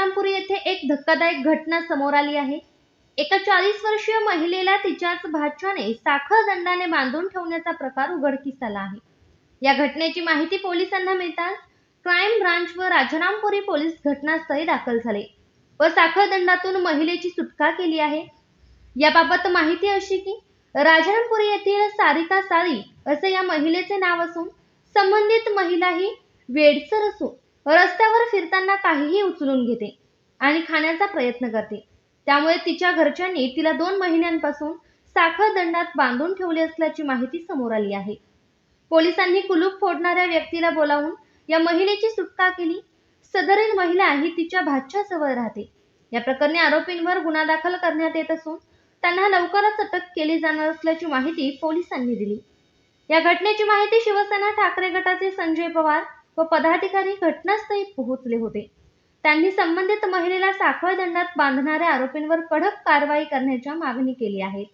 तुकारामपुरी येथे एक धक्कादायक घटना समोर आली आहे. एका चाळीस वर्षीय महिलेला तिच्याच भाच्याने साखर दंडाने बांधून ठेवण्याचा प्रकार उघडकीस आला आहे. या घटनेची माहिती पोलिसांना मिळताच क्राईम ब्रांच व राजारामपुरी पोलीस घटनास्थळी दाखल झाले व साखर दंडातून महिलेची सुटका केली आहे. याबाबत माहिती अशी की राजारामपुरी येथील सारिका सारी असे या महिलेचे नाव असून संबंधित महिला ही वेडसर असून रस्त्यावर फिरताना काहीही उचलून घेते आणि खाण्याचा प्रयत्न करते. त्यामुळे तिच्या घरच्यांनी तिला दोन महिन्यांपासून साखर दंडात बांधून ठेवले असल्याची माहिती समोर आली आहे. पोलिसांनी कुलूप फोडणाऱ्या व्यक्तीला बोलावून या महिलेची सुटका केली. सदरील महिला ही तिच्या भाच्याजवळ राहते. या प्रकरणी आरोपींवर गुन्हा दाखल करण्यात येत असून त्यांना लवकरच अटक केली जाणार असल्याची माहिती पोलिसांनी दिली. या घटनेची माहिती शिवसेना ठाकरे गटाचे संजय पवार व पदाधिकारी घटनास्थळी पोहोचले होते. त्यांनी संबंधित महिलेला साखळदंडात बांधणाऱ्या आरोपींवर कडक कारवाई करण्याच्या मागणी केली आहे.